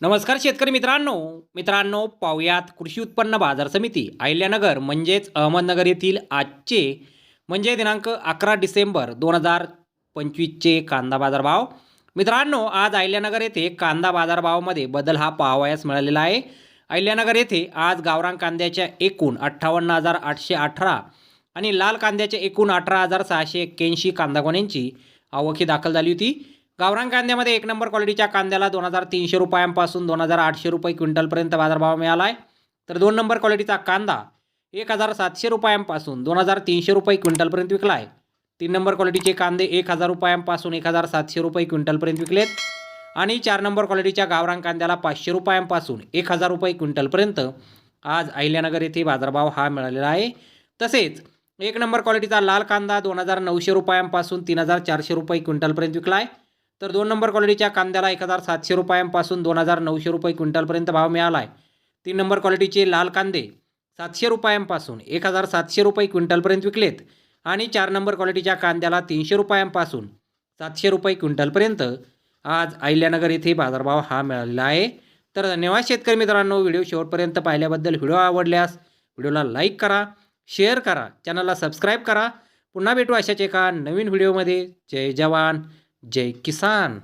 नमस्कार शेतकरी मित्रांनो. मित्रांनो पाहुयात कृषी उत्पन्न बाजार समिती अहिल्यानगर म्हणजेच अहमदनगर येथील आजचे म्हणजे दिनांक अकरा डिसेंबर दोन हजार पंचवीसचे कांदा बाजारभाव मित्रांनो आज अहिल्यानगर येथे कांदा बाजारभावामध्ये बदल हा पाहावयास मिळालेला आहे. अहिल्यानगर येथे आज गावरान कांद्याच्या एकूण अठ्ठावन्न हजार आठशे अठरा आणि लाल कांद्याच्या एकूण अठरा हजार सहाशे एक्क्याऐंशी कांदा गोण्यांची आवक ही दाखल झाली होती. गावरान कांद्यामध्ये एक नंबर क्वालिटीच्या कांद्याला दोन हजार तीनशे रुपयांपासून दोन हजार आठशे रुपये क्विंटलपर्यंत बाजारभाव मिळाला आहे तर दोन नंबर क्वालिटीचा कांदा एक हजार सातशे रुपयांपासून दोन हजार तीनशे रुपये क्विंटलपर्यंत विकला आहे तीन नंबर क्वालिटीचे कांदे एक हजार रुपयांपासून एक हजार सातशे रुपये क्विंटलपर्यंत विकलेत. आणि चार नंबर क्वालिटीच्या गावरान कांद्याला पाचशे रुपयांपासून एक हजार रुपये क्विंटलपर्यंत आज अहिल्यानगर येथे बाजारभाव हा मिळालेला आहे. तसेच एक नंबर क्वालिटीचा लाल कांदा दोन हजार नऊशे रुपयांपासून तीन हजार चारशे रुपये क्विंटलपर्यंत विकला आहे तर दोन नंबर क्वालिटीच्या कांद्याला एक हजार सातशे रुपयांपासून दोन हजार नऊशे रुपये क्विंटलपर्यंत भाव मिळाला आहे तीन नंबर क्वालिटीचे लाल कांदे सातशे रुपयांपासून एक हजार सातशे रुपये क्विंटलपर्यंत विकलेत. आणि चार नंबर क्वालिटीच्या कांद्याला तीनशे रुपयांपासून सातशे रुपये क्विंटलपर्यंत आज अहिल्यानगर येथे बाजारभाव हा मिळालेला आहे. तर धन्यवाद शेतकरी मित्रांनो व्हिडिओ शेवटपर्यंत पाहिल्याबद्दल व्हिडिओ आवडल्यास व्हिडिओला लाईक करा शेअर करा चॅनलला सबस्क्राईब करा. पुन्हा भेटू अशाच एका नवीन व्हिडिओमध्ये. जय जवान. जय किसान.